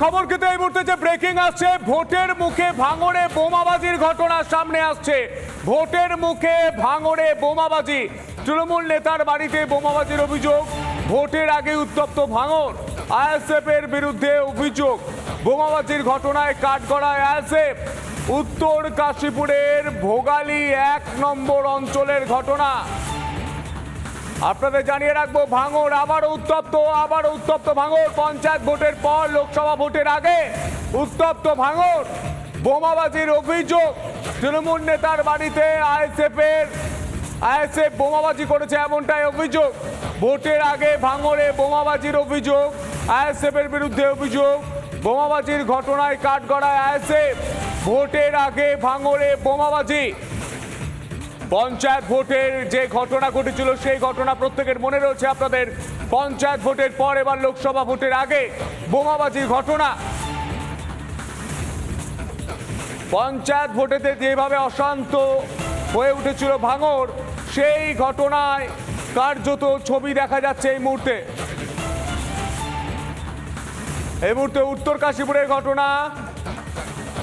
খবর কিন্তু এই মুহূর্তে যে ব্রেকিং আসছে, ভোটের মুখে ভাঙড়ে বোমাবাজির ঘটনা সামনে আসছে। ভোটের মুখে ভাঙড়ে বোমাবাজি। তৃণমূল নেতার বাড়িতে বোমাবাজির অভিযোগ, ভোটের আগে উত্তপ্ত ভাঙড়, আইএসএফ এর বিরুদ্ধে অভিযোগ। বোমাবাজির ঘটনায় কাঠগড়ায় আইএসএফ, উত্তর কাশীপুরের ভোগালী এক নম্বর অঞ্চলের ঘটনা। আপনাদের জানিয়ে রাখব ভাঙড় আবারও উত্তপ্ত আবারও উত্তপ্ত ভাঙড় পঞ্চায়েত ভোটের পর, লোকসভা ভোটের আগে উত্তপ্ত ভাঙড় বোমাবাজির অভিযোগ তৃণমূল নেতার বাড়িতে আইএসএফ এর আইএসএফ বোমাবাজি করেছে এমনটাই অভিযোগ। ভোটের আগে ভাঙড়ে বোমাবাজির অভিযোগ আইএসএফ এর বিরুদ্ধে অভিযোগ। বোমাবাজির ঘটনায় কাঠগড়ায় আইএসএফ। ভোটের আগে ভাঙড়ে বোমাবাজি। পঞ্চায়েত ভোটের যে ঘটনা ঘটেছিল, সেই ঘটনা প্রত্যেকের মনে রয়েছে আপনাদের। পঞ্চায়েত ভোটের পর এবার লোকসভা ভোটের আগে বোমাবাজির ঘটনা। পঞ্চায়েত ভোটেতে যেভাবে অশান্ত হয়ে উঠেছিল ভাঙর সেই ঘটনায় কার্যত ছবি দেখা যাচ্ছে এই মুহূর্তে। এই মুহূর্তে উত্তর কাশীপুরের ঘটনা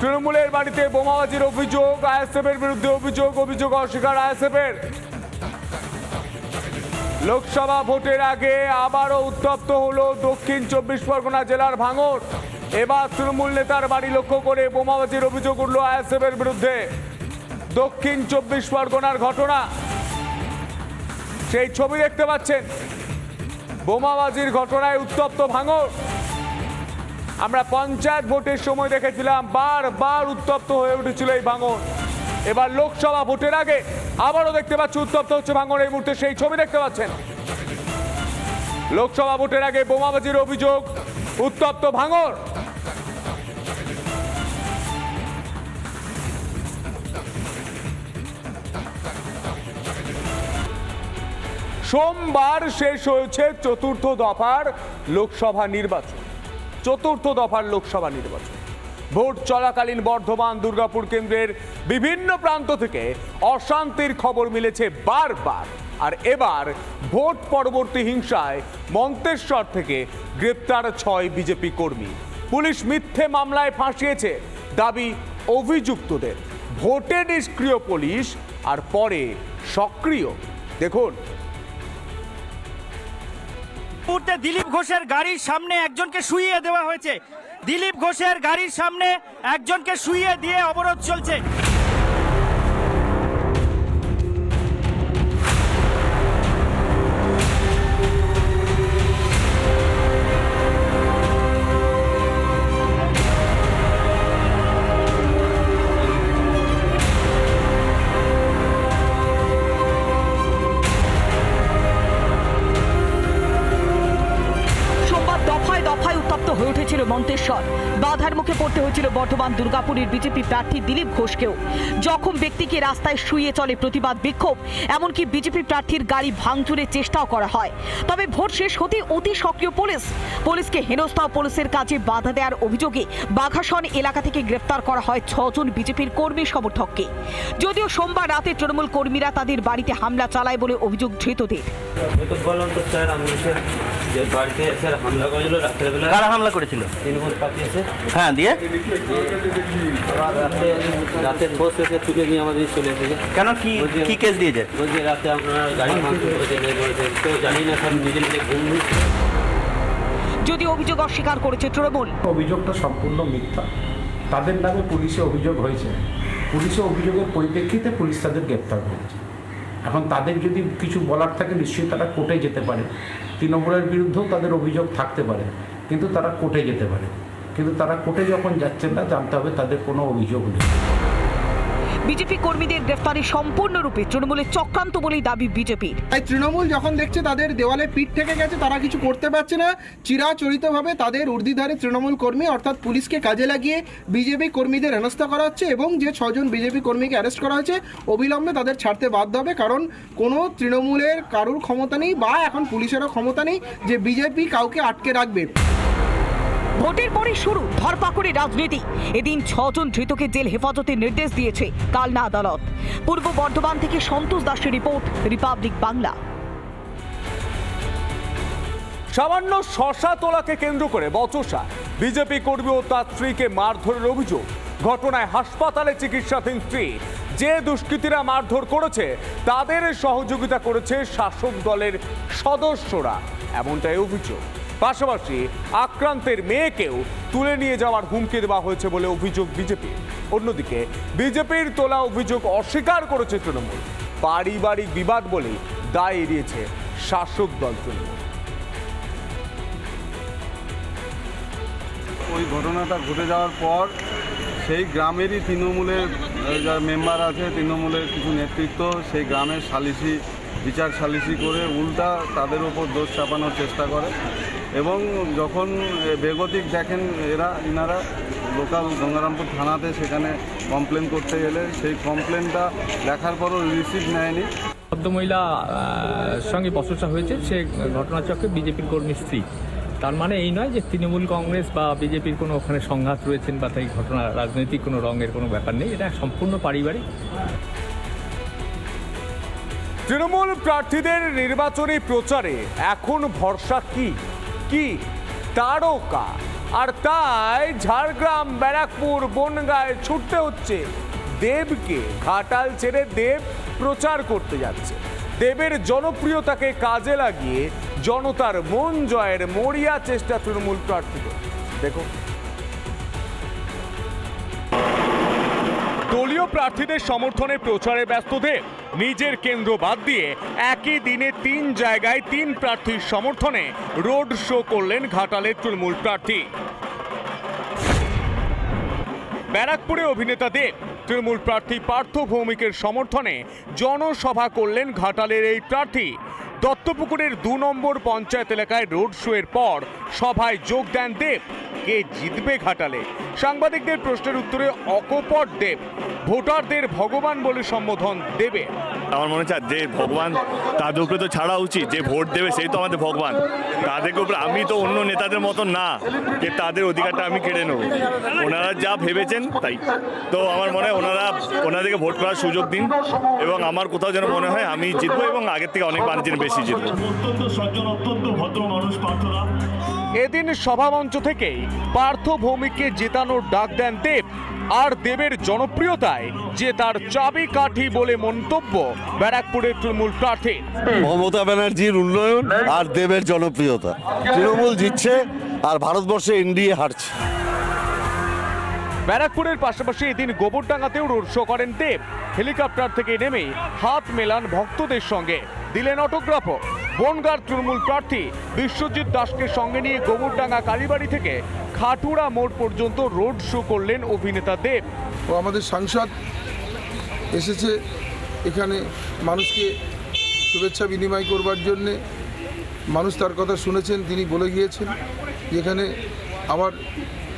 তৃণমূলের বাড়িতে বোমাবাজির অভিযোগ, আইএসএফ এর বিরুদ্ধে অভিযোগ অভিযোগ অস্বীকার আইএসএফ এর। লোকসভা ভোটের আগে আবারও উত্তপ্ত হলো দক্ষিণ চব্বিশ পরগনা জেলার ভাঙড় এবার তৃণমূল নেতার বাড়ি লক্ষ্য করে বোমাবাজির অভিযোগ উঠল আইএসএফ এর বিরুদ্ধে। দক্ষিণ চব্বিশ পরগনার ঘটনা। সেই ছবি দেখতে পাচ্ছেন। বোমাবাজির ঘটনায় উত্তপ্ত ভাঙড় আমরা পঞ্চায়েত ভোটের সময় দেখেছিলাম বারবার উত্তপ্ত হয়ে উঠেছিল এই ভাঙন। এবার লোকসভা ভোটের আগে আবারও দেখতে পাচ্ছি উত্তপ্ত হচ্ছে ভাঙন। এই মুহূর্তে সেই ছবি দেখতে পাচ্ছেন। লোকসভা ভোটের আগে বোমাবাজির অভিযোগ, উত্তপ্ত ভাঙর সোমবার শেষ হয়েছে চতুর্থ দফার লোকসভা নির্বাচন। চতুর্থ দফার লোকসভা নির্বাচন। ভোট চলাকালীন বর্ধমান, দুর্গাপুর কেন্দ্রের বিভিন্ন প্রান্ত থেকে অশান্তির খবর মিলেছে বারবার। আর এবার ভোট পরবর্তী হিংসায় মন্তেশ্বর থেকে গ্রেপ্তার ছয় বিজেপি কর্মী। পুলিশ মিথ্যে মামলায় ফাঁসিয়েছে দাবি অভিযুক্তদের। ভোটে নিষ্ক্রিয় পুলিশ আর পরে সক্রিয়। দেখুন মুহূর্তে দিলীপ ঘোষের গাড়ির সামনে একজনকে শুইয়ে দেওয়া হয়েছে। দিলীপ ঘোষের গাড়ির সামনে একজনকে শুইয়ে দিয়ে অবরোধ চলছে। মন্তেশ্বর। বাধার মুখে পড়তে হয়েছিল বর্ধমান দুর্গাপুরের বিজেপি প্রার্থী দিলীপ ঘোষকেও। জখম ব্যক্তিকে রাস্তায় শুয়ে চলে প্রতিবাদ বিক্ষোভ এমনকি বিজেপি প্রার্থীর গাড়ি ভাঙচুরের চেষ্টাও করা হয়। তবে ভোট শেষ হতে অতি সক্রিয় পুলিশ পুলিশকে হেনস্থা পুলিশের কাজে বাধা দেওয়ার অভিযোগে বাঘাসন এলাকা থেকে গ্রেফতার করা হয় ছজন বিজেপির কর্মী সমর্থককে। যদিও সোমবার রাতে তৃণমূল কর্মীরা তাদের বাড়িতে হামলা চালায় বলে অভিযোগ ধৃতদের। বাড়িতে হামলা করেছিল হ্যাঁ দিয়ে? রাতে রাতে বস এসে তুলে নিয়ে আমাদের চলে এসেছে কেন? কি কি কেস দিয়েছে? বলছে রাতে আপনার গাড়ি ভাঙচুর তো জানি না সব নিজে নিজে ঘুম যদি অভিযোগ অস্বীকার করেছে তৃণমূল। অভিযোগটা সম্পূর্ণ মিথ্যা। তাদের নামে পুলিশে অভিযোগ হয়েছে। পুলিশে অভিযোগের পরিপ্রেক্ষিতে পুলিশ তাদের গ্রেপ্তার করেছে। এখন তাদের যদি কিছু বলার থাকে নিশ্চয়ই তারা কোর্টে যেতে পারে। তৃণমূলের বিরুদ্ধেও তাদের অভিযোগ থাকতে পারে কিন্তু তারা কোর্টে যেতে পারে। কিন্তু তারা কোর্টে যখন যাচ্ছেন না জানতে হবে তাদের কোনো অভিযোগ নেই। বিজেপি কর্মীদের গ্রেফতারি সম্পূর্ণরূপে তৃণমূলের চক্রান্ত বলেই দাবি বিজেপির। তাই তৃণমূল যখন দেখছে তাদের দেওয়ালে পিঠ থেকে গেছে তারা কিছু করতে পারছে না। চিরাচরিতভাবে তাদের ঊর্ধ্বধারী তৃণমূল কর্মী অর্থাৎ পুলিশকে কাজে লাগিয়ে বিজেপি কর্মীদের হেনস্থা করা হচ্ছে এবং যে ছজন বিজেপি কর্মীকে অ্যারেস্ট করা হয়েছে অবিলম্বে তাদের ছাড়তে বাধ্য হবে। কারণ কোনো তৃণমূলের কারুর ক্ষমতা নেই বা এখন পুলিশেরও ক্ষমতা নেই যে বিজেপি কাউকে আটকে রাখবে। ভোটের পরে শুরু, ধরপাকড়ে রাজনীতি। এদিন ছজন ধৃতকে জেল হেফাজতের নির্দেশ দিয়েছে কালনা আদালত। পূর্ব বর্ধমান থেকে সন্তোষ দাসের রিপোর্ট, রিপাবলিক বাংলা। সামান্য শশা তোলাকে কেন্দ্র করে বচসা। বিজেপি কর্মী ও তার স্ত্রীকে মারধরের অভিযোগ। ঘটনায় হাসপাতালে চিকিৎসাধীন স্ত্রী, যে দুষ্কৃতীরা মারধর করেছে, তাদের সহযোগিতা করেছে শাসক দলের সদস্যরা। এমনটাই অভিযোগ। পাশাপাশি আক্রান্তের মেয়েকেও তুলে নিয়ে যাওয়ার হুমকি দেওয়া হয়েছে বলে অভিযোগ বিজেপি। অন্যদিকে, বিজেপির তোলা অভিযোগ অস্বীকার করেছে তৃণমূল। পারিবারিক বিবাদ বলে দায় এড়িয়েছে শাসক দল তৃণমূল। ওই ঘটনাটা ঘটে যাওয়ার পর সেই গ্রামেরই তৃণমূলের যারা মেম্বার আছে, তৃণমূলের কিছু নেতৃত্ব, সেই গ্রামের সালিসি, বিচার সালিসি করে উল্টা তাদের ওপর দোষ চাপানোর চেষ্টা করে। এবং যখন বেগতিক দেখেন এরা ইনারা লোকাল গঙ্গারামপুর থানাতে সেখানে কমপ্লেন করতে গেলে সেই কমপ্লেনটা দেখার পরও রিসিভ নেয়নি। ভদ্রমহিলা সঙ্গে বচসা হয়েছে সে ঘটনাচক্রে বিজেপির কর্মী স্ত্রী। তার মানে এই নয় যে তৃণমূল কংগ্রেস বা বিজেপির কোনো ওখানে সংঘাত রয়েছেন বা তাই ঘটনা রাজনৈতিক কোনো রঙের কোনো ব্যাপার নেই এটা সম্পূর্ণ পারিবারিক। তৃণমূল প্রার্থীদের নির্বাচনী প্রচারে এখন ভরসা কি? কি তারকা, আর তাই ঝাড়গ্রাম, ব্যারাকপুর, বনগায় ছুটতে হচ্ছে। দেবকে ঘাটাল ছেড়ে দেব প্রচার করতে যাচ্ছে। দেবের জনপ্রিয়তাকে কাজে লাগিয়ে জনতার মন জয়ের মরিয়া চেষ্টা তৃণমূল প্রার্থীদের। দেখো দলীয় প্রার্থীদের সমর্থনে প্রচারে ব্যস্ত দেব। নিজের কেন্দ্র বাদ দিয়ে একই দিনে তিন জায়গায় তিন প্রার্থীর সমর্থনে রোড শো করলেন ঘাটালের তৃণমূল প্রার্থী। ব্যারাকপুরে অভিনেতা দেব, তৃণমূল প্রার্থী পার্থ ভৌমিকের সমর্থনে জনসভা করলেন ঘাটালের এই প্রার্থী। দত্তপুকুরের দু নম্বর পঞ্চায়েত এলাকায় রোড শো এর পর সভায় যোগ দেন দেব। কে জিতবে ঘাটালে? সাংবাদিকদের প্রশ্নের উত্তরে অকপট দেব। ভোটারদের ভগবান বলে সম্বোধন দেবে আমার মনে হচ্ছে যে ভগবান তাদের উপরে তো ছাড়া উচিত, যে ভোট দেবে সেই তো আমাদের ভগবান। তাদেরকে উপরে আমি তো অন্য নেতাদের মতন না, যে তাদের অধিকারটা আমি কেড়ে নেব। ওনারা যা ভেবেছেন তাই। তো আমার মনে হয় ওনারা, ওনাদেরকে ভোট করার সুযোগ দিন, এবং আমার কোথাও যেন মনে হয় আমি জিতবো, এবং আগের থেকে অনেক মানুষের বেশি জিতবো। এদিন সভামঞ্চ থেকেই পার্থ ভৌমিককে জেতানোর ডাক দেন দেব। আর দেবের জনপ্রিয়তায় যে তার চাবি কাঠি বলে মন্তব্য ব্যারাকপুরের তৃণমূল প্রার্থী। মমতা ব্যানার্জির উন্নয়ন আর দেবের জনপ্রিয়তা। তৃণমূল জিতছে আর ভারতবর্ষে এনডিএ হারছে। ব্যারাকপুরের পাশাপাশি এদিন গোবরডাঙ্গাতেও রোড শো করেন দেব। হেলিকপ্টার থেকে নেমে হাত মেলান ভক্তদের সঙ্গে। দিলেন অটোগ্রাফও। বনগার তৃণমূল প্রার্থী বিশ্বজিৎ দাসকে সঙ্গে নিয়ে গোবরডাঙ্গা কালীবাড়ি থেকে খাটুড়া মোড় পর্যন্ত রোড শো করলেন অভিনেতা দেব। ও আমাদের সাংসদ এসেছে এখানে মানুষকে শুভেচ্ছা বিনিময় করবার জন্যে। মানুষ তার কথা শুনেছেন, তিনি বলে গিয়েছেন যে এখানে আবার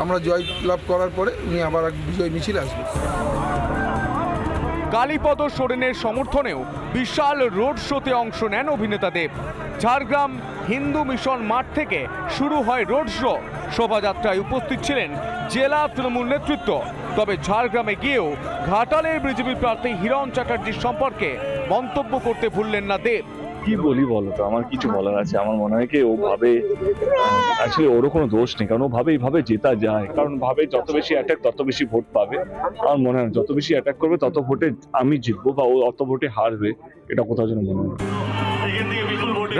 আমরা জয় লাভ করার পরে উনি আবার এক বিজয় মিছিল আসবেন। কালীপদ সোরেনের সমর্থনেও বিশাল রোড শোতে অংশ নেন অভিনেতা দেব। ঝাড়গ্রাম হিন্দু মিশন মাঠ থেকে শুরু হয় রোড শো। শোভাযাত্রায় উপস্থিত ছিলেন জেলা তৃণমূল নেতৃত্ব। তবে ঝাড়গ্রামে গিয়েও ঘাটালের বিজেপি প্রার্থী হিরণ চ্যাটার্জির সম্পর্কে মন্তব্য করতে ভুললেন না দেব। কি বলি? বলো তো? আমার কিছু বলার আছে। আমার মনে হয় কি ও ভাবে অ্যাকচুয়ালি ওরও কোনো দোষ নেই কারণ ও ভাবে এইভাবে জেতা যায়। কারণ ভাবে যত বেশি অ্যাটাক তত বেশি ভোট পাবে। আমার মনে হয় যত বেশি অ্যাটাক করবে তত ভোটে আমি জিতবো বা ও অত ভোটে হারবে এটা কোথাও যেন মনে হয়।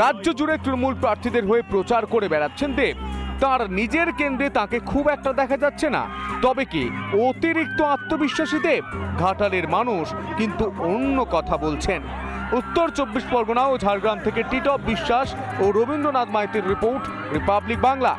রাজ্য জুড়ে তৃণমূল প্রার্থীদের হয়ে প্রচার করে বেড়াচ্ছেন দেব। তার নিজের কেন্দ্রে তাকে খুব একটা দেখা যাচ্ছে না। তবে কি অতিরিক্ত আত্মবিশ্বাসী দেব? ঘাটালের মানুষ কিন্তু অন্য কথা বলছেন। উত্তর চব্বিশ পরগনা ও ঝাড়গ্রাম থেকে টিটপ বিশ্বাস ও রবীন্দ্রনাথ মাইতির রিপোর্ট রিপাবলিক বাংলা।